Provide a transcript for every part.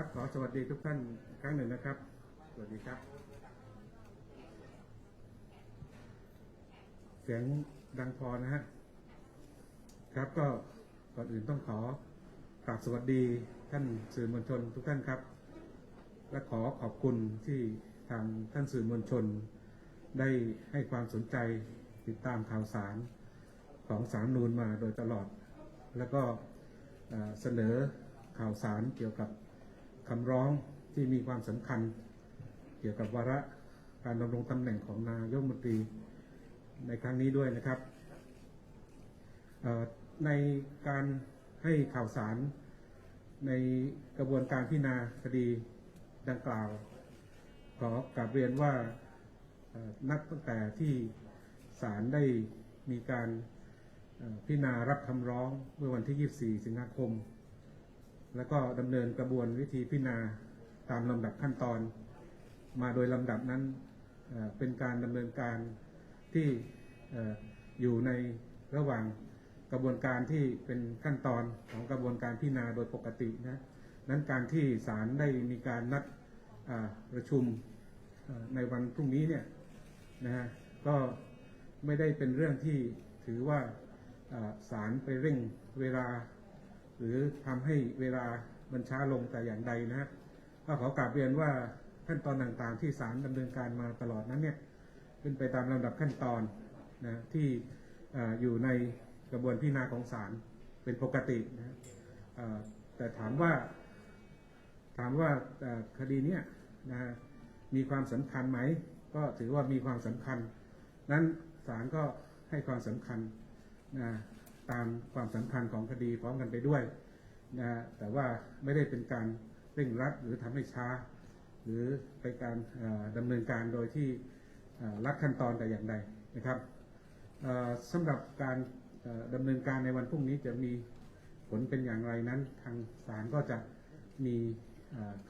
ครับ ขอสวัสดีทุกท่านครั้งหนึ่งนะครับ สวัสดีครับ เสียงดังพอนะฮะ ครับก็ก่อนอื่นต้องขอกราบสวัสดีท่านสื่อมวลชนทุกท่านครับ และขอขอบคุณที่ทางท่านสื่อมวลชน ได้ให้ความสนใจติดตามข่าวสารของสารรัฐธรรมนูนมาโดยตลอด แล้วก็เสนอข่าวสารเกี่ยวกับ คำร้องที่มีความสำคัญ เกี่ยวกับวาระการดำรงตำแหน่งของนายกรัฐมนตรีในครั้งนี้ด้วยนะครับ ในการให้ข่าวสารในกระบวนการพิจารณาคดีดังกล่าว ขอกราบเรียนว่านับตั้งแต่ที่ศาลได้มีการพิจารณารับคำร้องเมื่อวันที่ 24 สิงหาคม แล้วก็ดำเนินกระบวนวิธีพิจารณาตามลำดับขั้นตอน มาโดยลำดับนั้นเป็นการดำเนินการที่อยู่ในระหว่างกระบวนการที่เป็นขั้นตอนของกระบวนการพิจารณาโดยปกตินะนั้นการที่ศาลได้มีการนัดประชุมในวันพรุ่งนี้เนี่ยนะฮะก็ไม่ได้เป็นเรื่องที่ถือว่าศาลไปเร่งเวลา หรือทำให้เวลามันช้าลงแต่อย่างใดนะฮะก็ขอกราบเรียนว่าขั้นตอนต่างๆ ที่ศาลดำเนินการมาตลอดนั้นเนี่ยเป็นไปตามลำดับขั้นตอนนะที่ออยู่ในกระบวนพิจารณาของศาลเป็นปกตินะแต่ถามว่าถามว่าคดีเนี้ยนะฮะมีความสำคัญไหม ก็ถือว่ามีความสำคัญ นั้นศาลก็ให้ความสำคัญนะ ตามความสำคัญของคดีพร้อมกันไปด้วยนะแต่ว่าไม่ได้เป็นการเร่งรัดหรือทำให้ช้า หรือไปการเอ่อดำเนินการโดยที่เอ่อลัดขั้นตอนแต่อย่างใดนะครับเอ่อสำหรับการเอ่อดำเนินการในวันพรุ่งนี้จะมีผลเป็นอย่างไรนั้น ทางศาลก็จะมี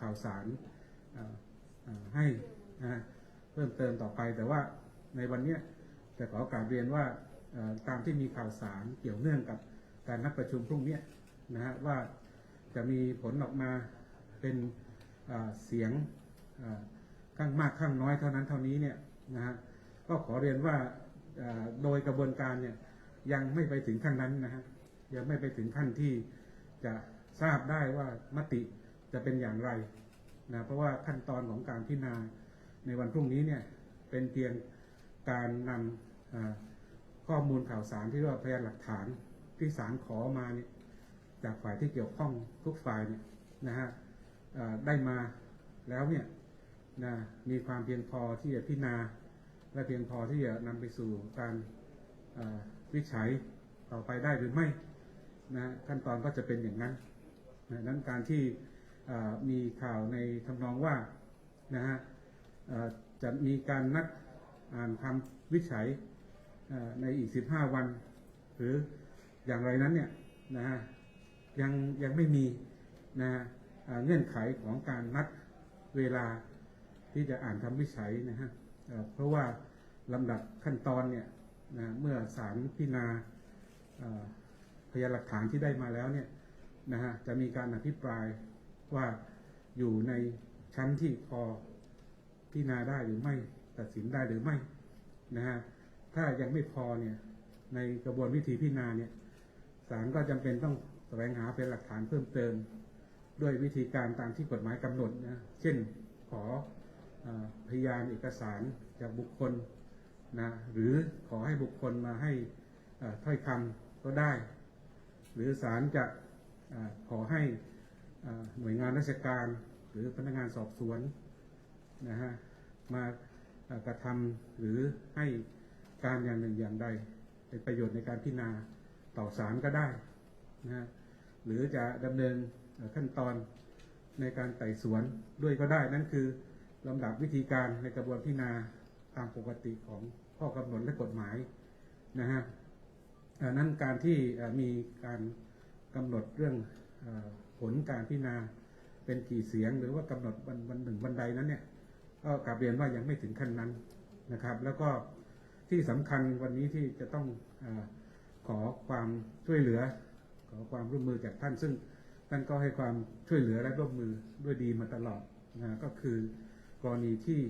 ข่าวสารให้เพิ่มเติมต่อไป แต่ว่าในวันนี้จะขอกราบเรียนว่า ตามที่มีข่าวสารเกี่ยวเนื่องกับการนัดประชุมพรุ่งนี้นะฮะว่าจะมีผลออกมาเป็นเสียงข้างมากข้างน้อยเท่านั้นเท่านี้เนี่ยนะฮะก็ขอเรียนว่าโดยกระบวนการเนี่ยยังไม่ไปถึงขั้นนั้นนะฮะยังไม่ไปถึงขั้นที่จะทราบได้ว่ามติจะเป็นอย่างไรนะเพราะว่าขั้นตอนของการพิจารณาในวันพรุ่งนี้เนี่ยเป็นเพียงการนำ ข้อมูลข่าวสารที่เรียกว่าพยานหลักฐานที่ศาลขอมาเนี่ยจากฝ่ายที่เกี่ยวข้องทุกฝ่ายเนี่ยนะฮะได้มาแล้วเนี่ยนะมีความเพียงพอที่จะพิจารณาและเพียงพอที่จะนำไปสู่การวิจัยต่อไปได้หรือไม่นะขั้นตอนก็จะเป็นอย่างนั้นนะนั้นการที่มีข่าวในทำนองว่านะฮะจะมีการนัดอ่านคำวิจัย ในอีก15วัน หรืออย่างไรนั้นเนี่ยนะฮะยังยังไม่มีนะเงื่อนไขของการนัดเวลาที่จะอ่านคำวิจัยนะฮะเพราะว่าลำดับขั้นตอนเนี่ยนะเมื่อศาลพิจารณาพยานหลักฐานที่ได้มาแล้วเนี่ยนะฮะจะมีการอภิปรายว่าอยู่ในชั้นที่พอพิจารณาได้หรือไม่ตัดสินได้หรือไม่นะฮะ ถ้ายังไม่พอเนี่ยในกระบวนวิธีพิจารณาเนี่ยศาลก็จำเป็นต้องแสวงหาพยานหลักฐานเพิ่มเติม ด้วยวิธีการตามที่กฎหมายกำหนดนะเช่นขออพยานเอกสารจากบุคคลนะหรือขอให้บุคคลมาให้ถ้อยคำก็ได้ หรือศาลจะอขอให้เอ่อหน่วยงานราชการ หรือพนักงานสอบสวนนะฮะมากระทำหรือให้ การอย่างหนึ่งอย่างใด เป็นประโยชน์ในการพิจารณาต่อศาลก็ได้นะฮะหรือจะดำเนินขั้นตอนในการไต่สวนด้วยก็ได้นั่นคือลำดับวิธีการในกระบวนพิจารณาตามปกติของข้อกำหนดและกฎหมายนะฮะนั้นการที่มีการกำหนดเรื่องผลการพิจารณาเป็นกี่เสียง หรือว่ากำหนดวันวันหนึ่งวันใดนั้นเนี่ยก็กลับเรียนว่ายังไม่ถึงขั้นนั้นนะครับ แล้วก็ ที่สำคัญวันนี้ที่จะต้องอขอความช่วยเหลือ ขอความร่วมมือจากท่าน ซึ่งท่านก็ให้ความช่วยเหลือและร่วมมือด้วยดีมาตลอดนะก็คือกรณีที่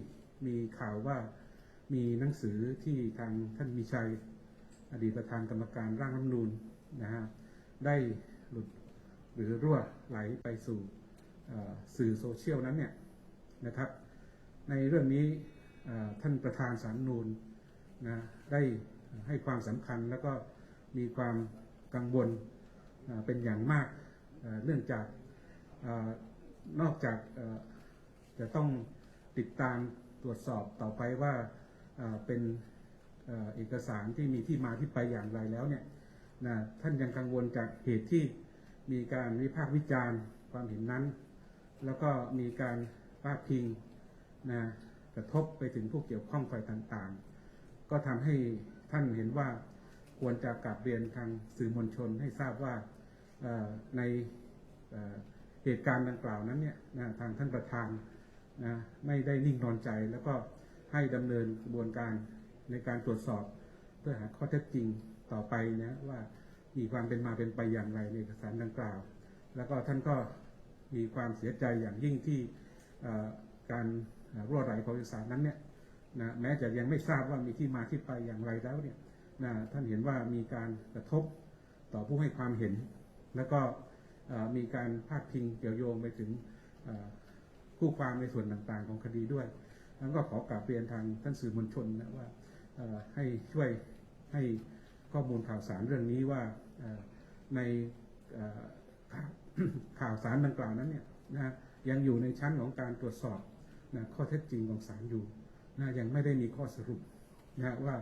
มีข่าวว่ามีหนังสือที่ทางท่านมีชัย อดีตประธานกรรมการร่างรัฐมนูญนะฮะได้หลุดหรือรั่วไหลไปสู่สื่อโซเชียลนั้นเนี่ยนะครับ ในเรื่องนี้ท่านประธานสารรัฐนูญ นะได้ให้ความสำคัญแล้วก็มีความกังวลเป็นอย่างมากเนื่องจากอนอกจากจะต้องติดตามตรวจสอบต่อไปว่าเป็นเอ่อเอกสารที่มีที่มาที่ไปอย่างไรแล้วเนี่ยนะท่านยังกังวลจากเหตุที่มีการวิพากษ์วิจารณ์ความเห็นนั้น แล้วก็มีการพาดพิงนะกระทบไปถึงผู้เกี่ยวข้องฝ่ายต่างๆ ก็ทำให้ท่านเห็นว่าควรจะกลับเรียนทางสื่อมวลชนให้ทราบว่าในเหตุการณ์ดังกล่าวนั้นเนี่ยนะทางท่านประธานนะไม่ได้นิ่งนอนใจแล้วก็ให้ดำเนินกระบวนการในการตรวจสอบ เพื่อหาข้อเท็จจริงต่อไปนะว่ามีความเป็นมาเป็นไปอย่างไรในเอกสารดังกล่าว แล้วก็ท่านก็มีความเสียใจอย่างยิ่งที่การรั่วไหลของเอกสารนั้นเนี่ย นะแม้จะยังไม่ทราบว่ามีที่มาที่ไปอย่างไรแล้วเนี่ยนะท่านเห็นว่ามีการกระทบต่อผู้ให้ความเห็น แล้วก็มีการพาดพิงเกี่ยวโยงไปถึงคู่ความในส่วนต่างๆ ของคดีด้วยแล้วก็ขอกราบเรียนทางท่านสื่อมวลชนนะว่าให้ช่วยให้ข้อมูลข่าวสารเรื่องนี้ว่าในข่าวข่าวสารดังกล่าวนั้นเนี่ยนะยังอยู่ในชั้นของการตรวจสอบนะข้อเท็จจริงของศาลอยู่ นะยังไม่ได้มีข้อสรุปนะว่า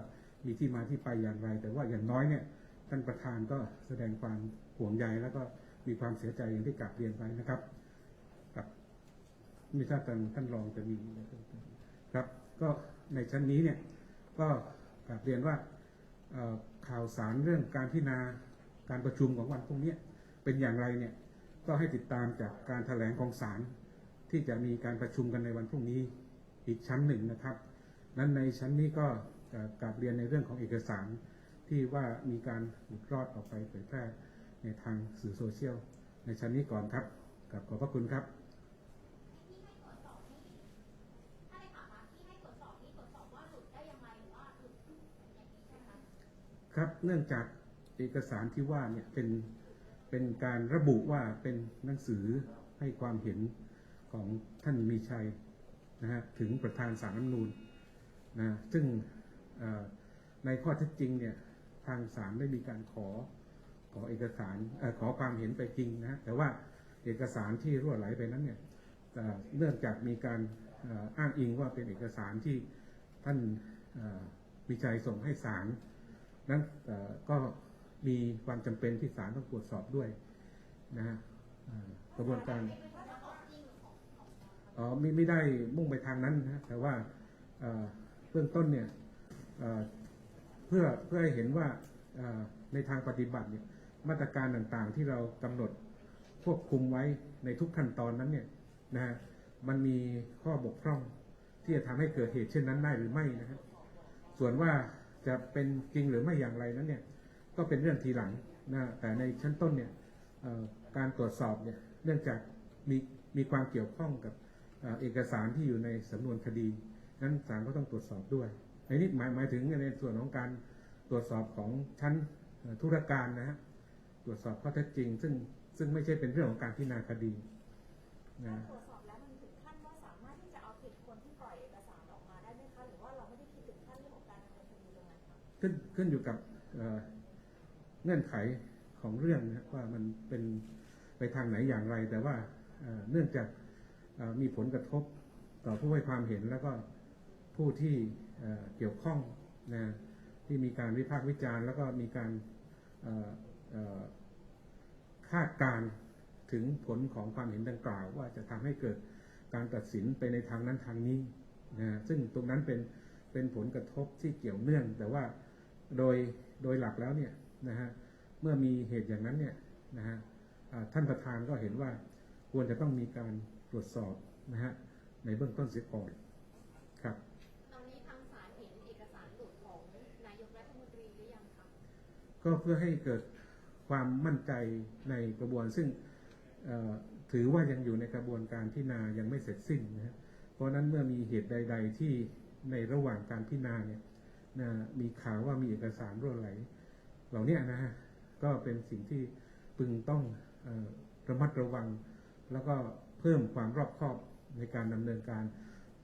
มีที่มาที่ไปอย่างไร แต่ว่าอย่างน้อยเนี่ยท่านประธานก็แสดงความห่วงใยแล้วก็มีความเสียใจอย่างที่กราบเรียนไปนะครับครับม่ทราบท่านท่านรองจะมีครับ ก็ในชั้นนี้เนี่ยก็กราบเรียนว่าข่าวสารเรื่องการพิจารณาการประชุมของวันพรุ่งนี้เป็นอย่างไรเนี่ยก็ให้ติดตามจากการแถลงของศาลที่จะมีการประชุมกันในวันพรุ่งนี้อีกชั้นหนึ่งนะครับ นั้นในชั้นนี้ก็เอ่อกราบเรียนในเรื่องของเอกสารที่ว่ามีการหลุดรอดออกไปเผยแพร่ในทางสื่อโซเชียล ในชั้นนี้ก่อนครับกับขอบพระคุณครับที่ให้ตรวจสอบนี่ถ้าในข่าวมาที่ให้ตรวจสอบนี่ตรวจสอบว่าหลุดได้ยังไงหรือว่าหลุดอย่างนี้ใช่ไหมคะครับเนื่องจากเอกสารที่ว่าเนี่ยเป็นเป็นการระบุว่าเป็นหนังสือให้ความเห็นของท่านมีชัยนะฮะถึงประธานสารรัฐธรรมนูญ นะซึ่งในข้อเท็จจริงเนี่ยทางศาลได้มีการขอขอเอกสารอขอความเห็นไปจริงนะแต่ว่าเอกสารที่รั่วไหลไปนั้นเนี่ยเนื่องจากมีการอ้างอิงว่าเป็นเอกสารที่ท่านเอ่อมีชัยส่งให้ศาลนั้นก็มีความจำเป็นที่ศาลต้องตรวจสอบด้วยนะฮะกระบวนการอ๋อไม่ไม่ได้มุ่งไปทางนั้นนะแต่ว่า เอ่อเบื้องต้นเนี่ยเพื่อเพื่อให้เห็นว่าในทางปฏิบัติเนี่ยมาตรการต่างๆที่เรากำหนดควบคุมไว้ในทุกขั้นตอนนั้นเนี่ยนะฮะมันมีข้อบกพร่องที่จะทำให้เกิดเหตุเช่นนั้นได้หรือไม่นะฮะส่วนว่าจะเป็นจริงหรือไม่อย่างไรนั้นเนี่ยก็เป็นเรื่องทีหลังนะแต่ในชั้นต้นเนี่ยการตรวจสอบเนี่ยเนื่องจากมีมีความเกี่ยวข้องกับเอกสารที่อยู่ในสำนวนคดี นั้นศาลก็ต้องตรวจสอบด้วยในนี้หมายหมายถึงในส่วนของการตรวจสอบของชั้นเอ่อธุรการนะฮะตรวจสอบข้อเท็จจริง ซึ่งซึ่งไม่ใช่เป็นเรื่องของการพิจารณาคดีนะตรวจสอบแล้วมันถึงขั้นว่าสามารถที่จะเอาผิดคนที่ปล่อยเอกสารออกมาได้ไหมคะหรือว่าเราไม่ได้คิดถึงขั้นเรื่องของการดำเนินคดีตรงนั้นคะขึ้นขึ้นอยู่กับเอ่อเงื่อนไขของเรื่องนะครับว่ามันเป็นไปทางไหนอย่างไร แต่ว่าเอ่อเนื่องจากเอ่อมีผลกระทบต่อผู้ให้ความเห็นแล้วก็ ผู้ที่เเกี่ยวข้องนะที่มีการวิพากษ์วิจารณ์ แล้วก็มีการคาดการ์ถึงผลของความเห็นดังกล่าว ว่าจะทำให้เกิดการตัดสินไปในทางนั้นทางนี้นะซึ่งตรงนั้นเป็นเป็นผลกระทบที่เกี่ยวเนื่อง แต่ว่าโดยโดยหลักแล้วเนี่ยนะฮะเมื่อมีเหตุอย่างนั้นเนี่ยนะฮะท่านประธานก็เห็นว่าควรจะต้องมีการตรวจสอบนะฮะในเบื้องต้นเสียก่อนครับ ตอนนี้ทางศาลเห็นเอกสารหลุดของนายกรัฐมนตรีหรือยังคะ ก็เพื่อให้เกิดความมั่นใจในกระบวนซึ่งถือว่ายังอยู่ในกระบวนการพิจารณายังไม่เสร็จสิ้นนะเพราะนั้นเมื่อมีเหตุใด ๆ ที่ในระหว่างการพิจารณาเนี่ยนะมีข่าวว่ามีเอกสารรั่วไหล เหล่านี้นะฮะก็เป็นสิ่งที่พึงต้องอระมัดระวัง แล้วก็เพิ่มความรอบคอบในการดำเนินการ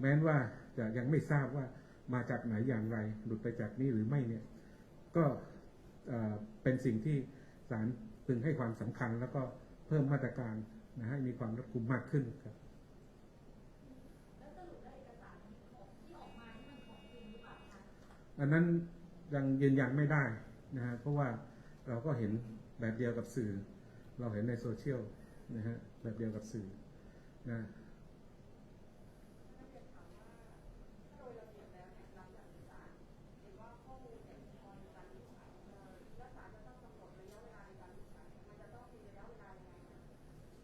แม้นว่าจะยังไม่ทราบว่ามาจากไหนอย่างไร หลุดไปจากนี้หรือไม่เนี่ย ก็ เอ่อเป็นสิ่งที่ศาลพึงให้ความสำคัญ แล้วก็เพิ่มมาตรการนะให้มีความรัดกุมมากขึ้นครับแล้วสรุปแล้วเอกสารของที่ออกมานี่มันของจริงหรือเปล่าคะอันนั้นยังยืนยันไม่ได้นะฮะเพราะว่าเราก็เห็นแบบเดียวกับสื่อ เราเห็นในโซเชียลนะฮะแบบเดียวกับสื่อนะ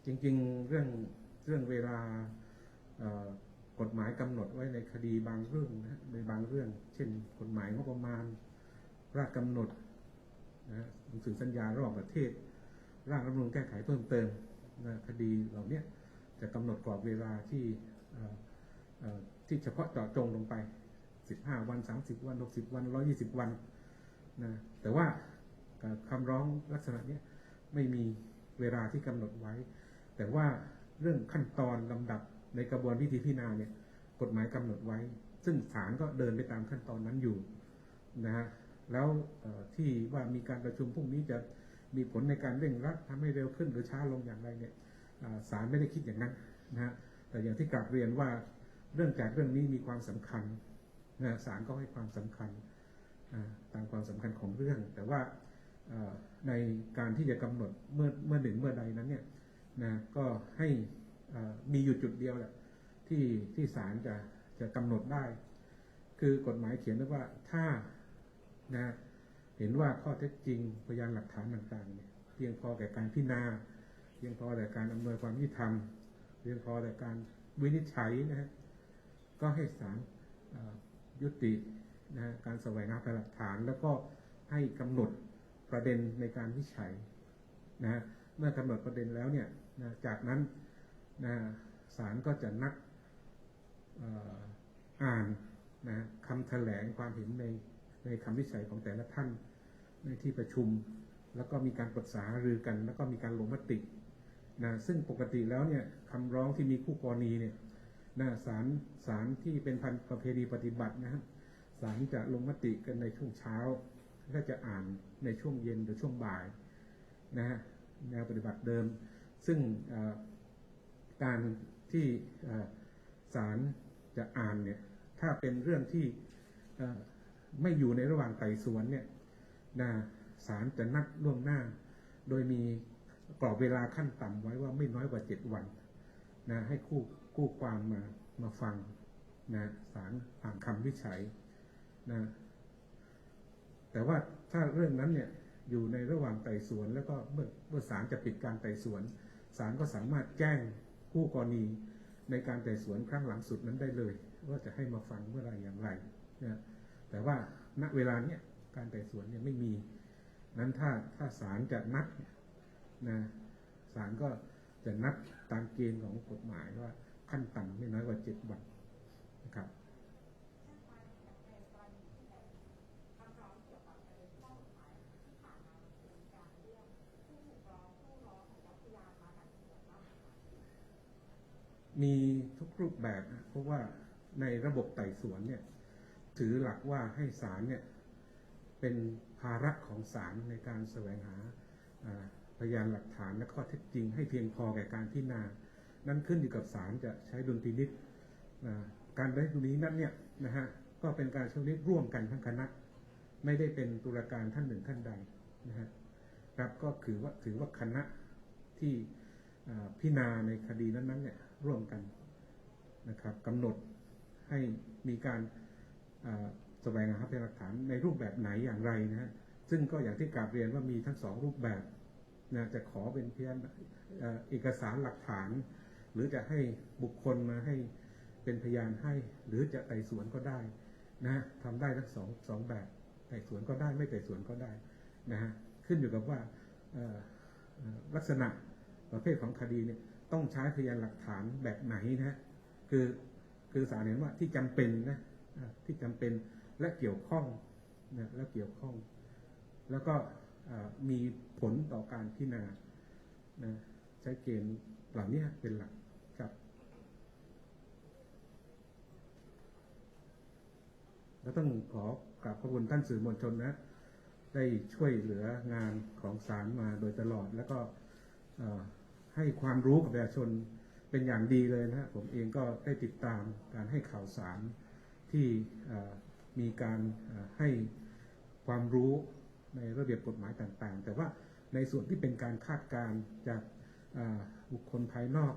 จริง ๆ เรื่องเรื่องเวลากฎหมายกำหนดไว้ในคดีบางเรื่องนะในบางเรื่อง เช่น กฎหมายงบประมาณร่างกำหนดนะหนังสือสัญญาระหว่างประเทศ ร่างรัฐมนูญแก้ไขเพิ่มเติมนะคดีเหล่านี้จะกำหนดกรอบเวลาที่ที่เฉพาะเจาะจงลงไป 15 วัน 30 วัน 60 วัน 120 วันนะแต่ว่าคำร้องลักษณะนี้ไม่มีเวลาที่กำหนดไว้ แต่ว่าเรื่องขั้นตอนลำดับในกระบวนวิธีพิจารณาเนี่ยกฎหมายกำหนดไว้ ซึ่งศาลก็เดินไปตามขั้นตอนนั้นอยู่นะฮะแล้วที่ว่ามีการประชุมพรุ่งนี้จะมีผลในการเร่งรัดทำให้เร็วขึ้นหรือช้าลงอย่างไรเนี่ยศาลไม่ได้คิดอย่างนั้นนะฮะแต่อย่างที่กราบเรียนว่าเรื่องจากเรื่องนี้มีความสำคัญนะศาลก็ให้ความสำคัญตามความสำคัญของเรื่อง แต่ว่าในการที่จะกำหนดเมื่อเมื่อหนึ่งเมื่อใดนั้นเนี่ย นะก็ให้มีอยู่จุดเดียวแหละที่ที่ศาลจะจะกำหนดได้ คือกฎหมายเขียนไว้ว่าถ้านะเห็นว่าข้อเท็จจริงพยานหลักฐานต่างๆเนี่ยเพียงพอแก่การพิจารณาเพียงพอแก่การอำนวยความยุติธรรมเพียงพอแก่การวินิจฉัยนะฮะก็ให้ศาลยุตินะการแสวงหาพยานหลักฐาน แล้วก็ให้กำหนดประเด็นในการวินิจฉัยนะฮะ มื่อกำหนดประเด็นแล้วเนี่ยนะจากนั้นนะศาลก็จะนัดอ่ออ่านนะคำแถลงความเห็นในในคำวิจัยของแต่ละท่านในที่ประชุม แล้วก็มีการปรึกษาหรือกัน แล้วก็มีการลงมตินะซึ่งปกติแล้วเนี่ยคำร้องที่มีคู่กรณีเนี่ยนะศาลศาลที่เป็นพันประเพณีปฏิบัตินะครับศาลจะลงมติกันในช่วงเช้าและจะอ่านในช่วงเย็นหรือช่วงบ่ายนะฮะ แนวปฏิบัติเดิม ซึ่งการที่ศาลจะอ่านเนี่ยถ้าเป็นเรื่องที่ไม่อยู่ในระหว่างไต่สวนเนี่ยนะศาลจะนัดล่วงหน้า โดยมีกรอบเวลาขั้นต่ำไว้ว่าไม่น้อยกว่า7วันนะให้คู่คู่ความมามาฟังนะศาลอ่านคำวิจัยนะแต่ว่าถ้าเรื่องนั้นเนี่ย อยู่ในระหว่างไต่สวน แล้วก็เมื่อเมื่อศาลจะปิดการไต่สวนศาลก็สามารถแจ้งผู้กรณีในการไต่สวนครั้งหลังสุดนั้นได้เลย ว่าจะให้มาฟังเมื่อไหรอย่างไรนะแต่ว่าณเวลาเนี้ยการไต่สวนเนี่ยไม่มี นั้นถ้าถ้าศาลจะนัดนะศาลก็จะนัดตามเกณฑ์ของกฎหมายว่าขั้นต่ำไม่น้อยกว่าเจ็ดวันนะครับ คำร้องเกี่ยวกับประเด็นข้อกฎหมายที่ผ่านมามันเป็นการเรียกผู้ถูกร้องผู้ร้องหรือว่าพยานมากันส่วนมากค่ะ มีทุกรูปแบบนะเพราะว่าในระบบไต่สวนเนี่ยถือหลักว่าให้ศาลเนี่ยเป็นภาระของศาลในการแสวงหาพยานหลักฐานและข้อเท็จจริง ให้เพียงพอแก่การพิจารณา นั่นขึ้นอยู่กับศาลจะใช้ดุลพินิษการใช้ดุลพินิษนั้นเนี่ยนะฮะก็เป็นการใช้ดุลพินิษร่วมกันทั้งคณะ ไม่ได้เป็นตุลาการท่านหนึ่งท่านใดนะฮะครับก็ถือว่าถือว่าคณะที่พิจารณาในคดีนั้นๆเนี่ย ร่วมกันนะครับกำหนดให้มีการแสวงหาพยานหลักฐานในรูปแบบไหนอย่างไรนะฮะซึ่งก็อย่างที่กราบเรียนว่ามีทั้งสองรูปแบบนะจะขอเป็นพยานเอ่อเอกสารหลักฐาน หรือจะให้บุคคลมาให้เป็นพยานให้ หรือจะไต่สวนก็ได้นะฮะทำได้ทั้งสองสองแบบไต่สวนก็ได้ไม่ไต่สวนก็ได้นะฮะขึ้นอยู่กับว่าลักษณะประเภทของคดีเนี่ย ต้องใช้พยานหลักฐานแบบไหนนะฮะคือคือศาลเห็นว่าที่จำเป็นนะที่จำเป็นและเกี่ยวข้องนะและเกี่ยวข้อง แล้วก็มีผลต่อการพิจารณานะใช้เกณฑ์เหล่านี้เป็นหลักครับแล้วต้องขอกราบขอบคุณท่านสื่อมวลชนนะ ได้ช่วยเหลืองานของศาลมาโดยตลอดแล้วก็ ให้ความรู้กับประชาชนเป็นอย่างดีเลยนะฮะผมเองก็ได้ติดตามการให้ข่าวสารที่มีการให้ความรู้ในระเบียบกฎหมายต่างๆ แต่ว่าในส่วนที่เป็นการคาดการจากบุคคลภายนอก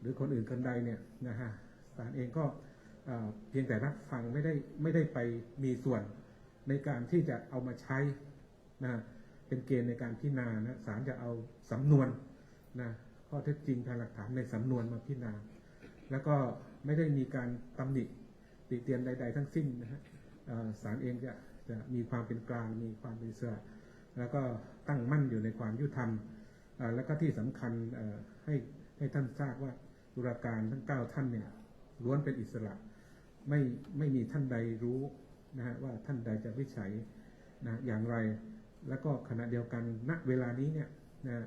หรือคนอื่นคนใดเนี่ยนะฮะศาลเองก็เอ่อเพียงแต่รับฟังไม่ได้ไม่ได้ไปมีส่วนในการที่จะเอามาใช้นะเป็นเกณฑ์ในการพิจารณานะศาลจะเอาสำนวนนะ ข้อเท็จจริงทางหลักฐานในสำนวนมาพิจารณา แล้วก็ไม่ได้มีการตำหนิติเตียนใด ๆ ทั้งสิ้นนะฮะศาลเองจะจะมีความเป็นกลางมีความเป็นอิสระแล้วก็ตั้งมั่นอยู่ในความยุติธรรม แล้วก็ที่สำคัญให้ให้ท่านทราบว่าตุลาการทั้งเก้าท่านเนี่ยล้วนเป็นอิสระ ไม่ไม่มีท่านใดรู้นะฮะว่าท่านใดจะวิจัยนะอย่างไร แล้วก็ขณะเดียวกันณเวลานี้เนี่ยนะ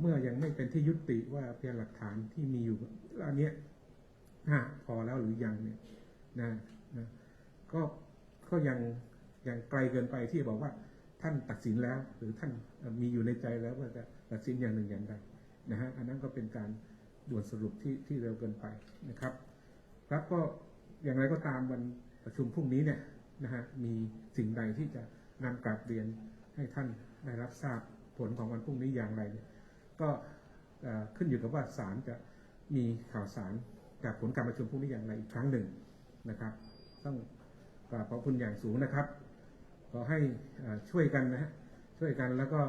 เมื่อยังไม่เป็นที่ยุติว่าพยานหลักฐานที่มีอยู่อันเนี้ยพอแล้วหรือยังเนี่ยนะนะก็ก็ยังยังไกลเกินไปที่จะบอกว่าท่านตัดสินแล้ว หรือท่านมีอยู่ในใจแล้วว่าจะตัดสินอย่างหนึ่งอย่างใดนะฮะอันนั้นก็เป็นการด่วนสรุปที่ที่เร็วเกินไปนะครับ ครับก็อย่างไรก็ตามวันประชุมพรุ่งนี้เนี่ยนะฮะมีสิ่งใดที่จะนำกลับเรียนให้ท่านได้รับทราบผลของวันพรุ่งนี้อย่างไรเนี่ย ก็ขึ้นอยู่กับว่าศาลจะมีข่าวสารจากผลการประชุมพรุ่งนี้อย่างไรอีกครั้งหนึ่งนะครับ ต้องกราบขอบคุณอย่างสูงนะครับ ขอให้ช่วยกันนะฮะช่วยกันแล้วก็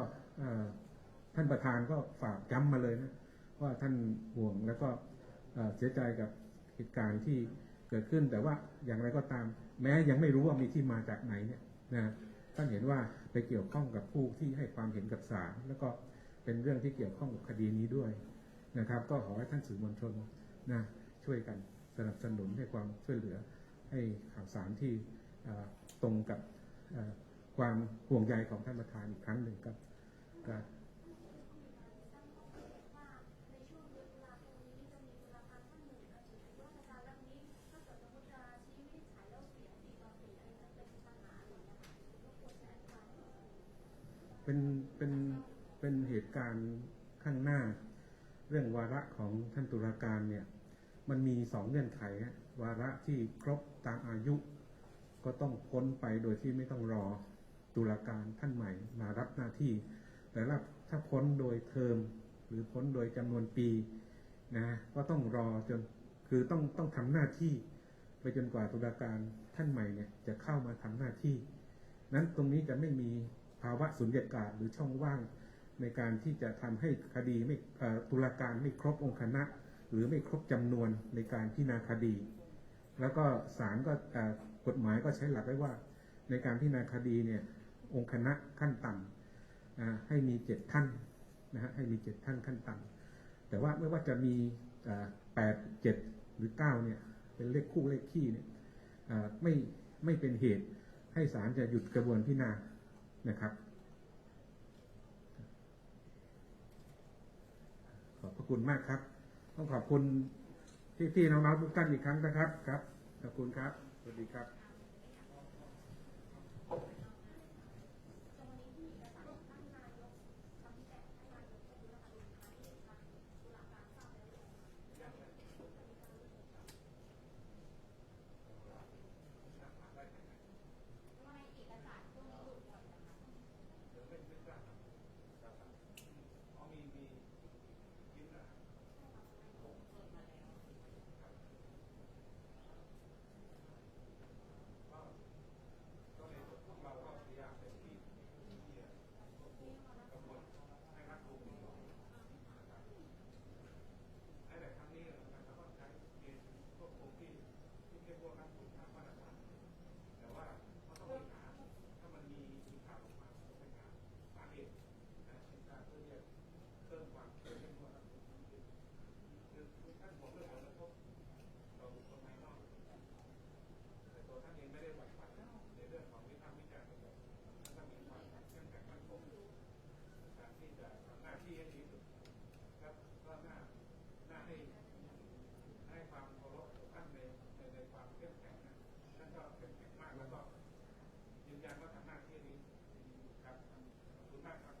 ท่านประธานก็ฝากย้ำมาเลยนะว่าท่านห่วงแล้วก็เอ่อเสียใจกับเหตุการณ์ที่เกิดขึ้นแต่ว่าอย่างไรก็ตาม แม้ยังไม่รู้ว่ามีที่มาจากไหนเนี่ยนะท่านเห็นว่าไปเกี่ยวข้องกับผู้ที่ให้ความเห็นกับศาลแล้วก็ เป็นเรื่องที่เกี่ยวข้องกับคดีนี้ด้วยนะครับ ก็ขอให้ท่านสื่อมวลชนนะช่วยกันสนับสนุนให้ความช่วยเหลือให้ข่าวสารที่ตรงกับความห่วงใยของท่านประธานอีกครั้งหนึ่งครับเป็นเป็น เป็นเหตุการณ์ข้างหน้า เรื่องวาระของท่านตุลาการเนี่ยมันมีสองเงื่อนไข วาระที่ครบตามอายุ ก็ต้องพ้นไปโดยที่ไม่ต้องรอตุลาการท่านใหม่มารับหน้าที่ แต่ละถ้าพ้นโดยเทอมหรือพ้นโดยจำนวนปีนะก็ต้องรอจนคือต้องต้องทำหน้าที่ ไปจนกว่าตุลาการท่านใหม่เนี่ยจะเข้ามาทำหน้าที่ นั้นตรงนี้จะไม่มีภาวะสุญญากาศหรือช่องว่าง ในการที่จะทำให้คดีไม่ตุลาการไม่ครบองค์คณะ หรือไม่ครบจำนวนในการพิจารณาคดี แล้วก็ศาลก็กฎหมายก็ใช้หลักไว้ว่า ในการพิจารณาคดีเนี่ยองค์คณะขั้นต่ำอ่าให้มีเจ็ดท่านนะฮะให้มีเจ็ดท่านขั้นต่ำแต่ว่าไม่ว่าจะมีแปดเจ็ดหรือเก้าเนี่ยเป็นเลขคู่เลขคี่เนี่ยไม่ไม่เป็นเหตุให้ศาลจะหยุดกระบวนพิจารณานะครับ ขอบพระ คุณมากครับ ต้องขอบคุณพี่ๆน้องๆทุกท่านอีกครั้งนะครับครับ ขอบคุณครับ สวัสดีครับ เที่จะทำหน้าที่ให้ดีที่สุดครับก็น่าน่าให้ให้ความเคารพท่านในในในความเข้มแข็งนะท่านก็เข้มแข็งมากแล้วก็ยืนยันว่าทำหน้าที่นี้ครับขอบคุณมากครับ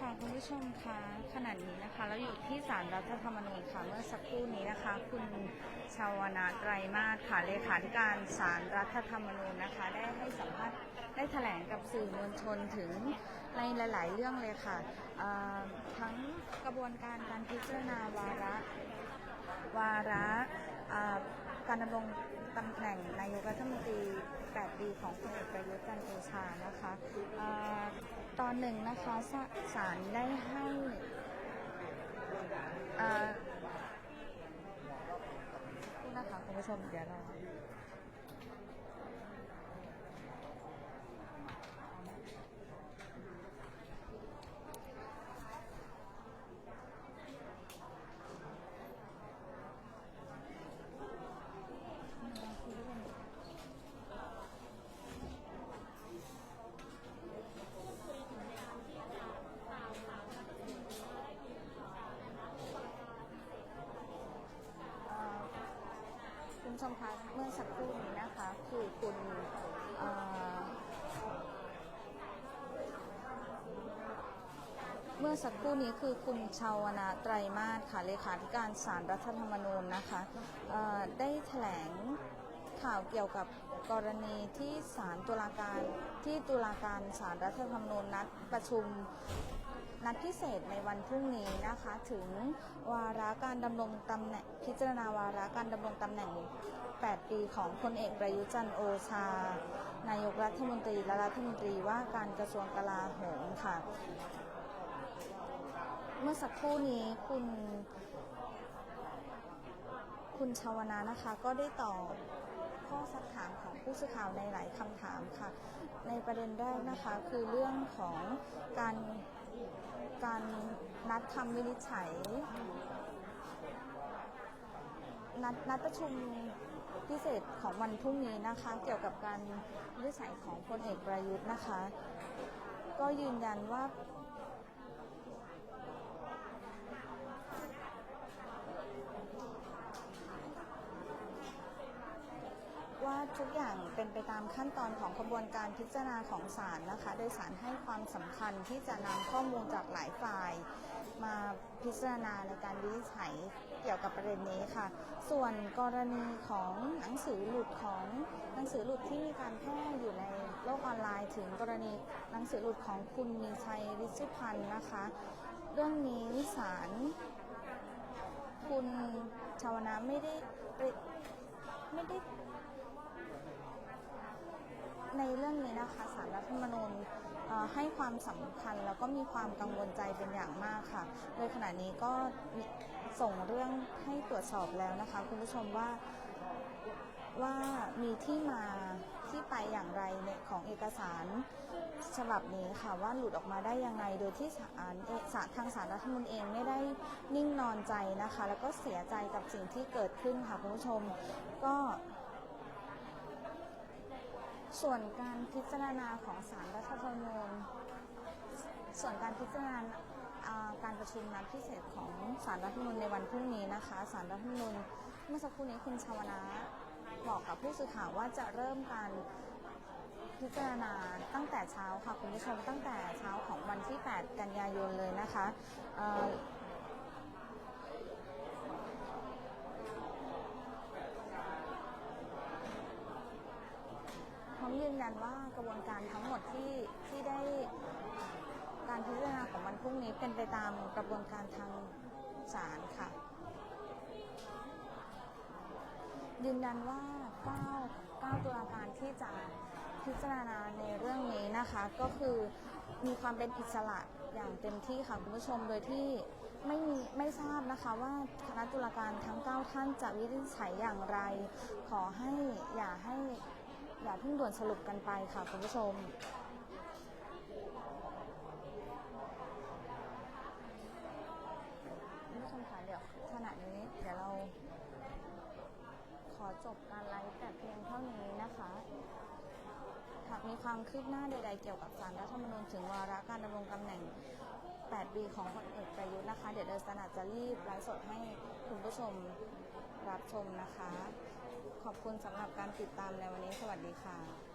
ค่ะคุณ ผู้ชมคะขณะนี้นะคะเราอยู่ที่ศาลรัฐธรรมนูญค่ะเมื่อสักครู่นี้นะคะ คุณชาวนาไตรมาสค่ะเลขาธิการศาลรัฐธรรมนูญนะคะ ได้ให้สัมภาษณ์ได้แถลงกับสื่อมวลชนถึงในหลาย ๆ เรื่องเลยค่ะทั้งกระบวนการการพิจารณาวาระวาระการดำรงตำแหน่งนายกรัฐมนตรี 8 ปีของพลเอกประยุทธ์จันทร์โอชานะคะ ตอนหนึ่งนะคะศาศาลได้ให้อ่านี่นะคะคุณผู้ชมเดี๋ยวเรา ชมคะเมื่อสักครู่นี้นะคะคือคุณเมื่อสักครู่นี้คือคุณชาวนาไตรมาสค่ะเลขาธิการศารรัฐธรรมนูญนะคะได้แถลงข่าวเกี่ยวกับกรณีที่ศาลตุลาการที่ตุลาการศาลรรัฐธรรมนูญนัดประชุม นัดพิเศษในวันพรุ่งนี้นะคะ ถึงวาระการดำรงตำแหน่งพิจารณาวาระการดำรงตำแหน่ง 8 ปีของพลเอกประยุจันทร์โอชา นายกรัฐมนตรีและรัฐมนตรีว่าการกระทรวงกลาโหมค่ะ เมื่อสักครู่นี้คุณคุณชาวนานะคะก็ได้ตอบข้อสักถามของผู้สื่อข่าวในหลายคำถามค่ะ ในประเด็นแรกนะคะคือเรื่องของการ การนัดคำวินิจฉัย นัดนัดประชุมพิเศษของวันพรุ่งนี้นะคะ เกี่ยวกับการวินิจฉัยของพลเอกประยุทธ์นะคะ ก็ยืนยันว่า ว่าทุกอย่างเป็นไปตามขั้นตอนของกระบวนการพิจารณาของศาลนะคะ โดยศาลให้ความสำคัญที่จะนำข้อมูลจากหลายฝ่ายมาพิจารณาในการวินิจฉัยเกี่ยวกับประเด็นนี้ค่ะ ส่วนกรณีของหนังสือหลุดของหนังสือหลุดที่มีการแพร่อยู่ในโลกออนไลน์ ถึงกรณีหนังสือหลุดของคุณมีชัยฤทธิพันธ์นะคะ เรื่องนี้ศาลคุณชาวนะไม่ได้ไม่ได้ ในเรื่องนี้นะคะสารรัฐธรรมนูญให้ความสำคัญแล้วก็มีความกังวลใจเป็นอย่างมากค่ะ โดยขณะนี้ก็ส่งเรื่องให้ตรวจสอบแล้วนะคะ คุณผู้ชมว่าว่ามีที่มาที่ไปอย่างไรเนี่ยของเอกสารฉบับนี้ค่ะว่าหลุดออกมาได้ยังไงโดยที่ศาลเอกสารทางสารรัฐธรรมนูญเองไม่ได้นิ่งนอนใจนะคะ แล้วก็เสียใจกับสิ่งที่เกิดขึ้นค่ะคุณผู้ชมก็ ส่วนการพิจารณาของสารรัฐธรรมนูญส่วนการพิจารณาการประชุมนัดพิเศษของสารรัฐธรรมนูญในวันพรุ่งนี้นะคะสารรัฐธรรมนูญเมื่อสักครู่นี้คุณชาวนะบอกกับผู้สื่อข่าวว่าจะเริ่มการพิจารณาตั้งแต่เช้าค่ะคุณผู้ชมตั้งแต่เช้าของวันที่ 8 กันยายนเลยนะคะเอ่อพ ร้อมยืนยันว่ากระบวนการทั้งหมดที่ที่ได้การพิจารณาของวันพรุ่งนี้เป็นไปตามกระบวนการทางศาลค่ะ ยืนยันว่า9 9ตุลาการที่จะพิจารณาในเรื่องนี้นะคะ ก็คือมีความเป็นอิสระอย่างเต็มที่ค่ะคุณผู้ชมโดยที่ไม่มีไม่ทราบนะคะว่าคณะตุลาการทั้ง 9 ท่านจะวินิจฉัยอย่างไร ขอให้อย่าให้ อย่าเพิ่งด่วนสรุปกันไปค่ะคุณผู้ชมคุณผู้ชมคะเดี๋ยวขณะนี้เดี๋ยวเรา ขอจบการไลฟ์แต่เพียงเท่านี้นะคะหากมีความคืบหน้าใดๆเกี่ยวกับสารรัฐธรรมนูญถึงวาระการดำรงตำแหน่ง 8 ปีของพลเอกประยุทธ์นะคะ เดี๋ยวเดอะสนดาร์ดจะรีบไลฟ์สดให้คุณผู้ชมรับชมนะคะ ขอบคุณสำหรับการติดตามในวันนี้ สวัสดีค่ะ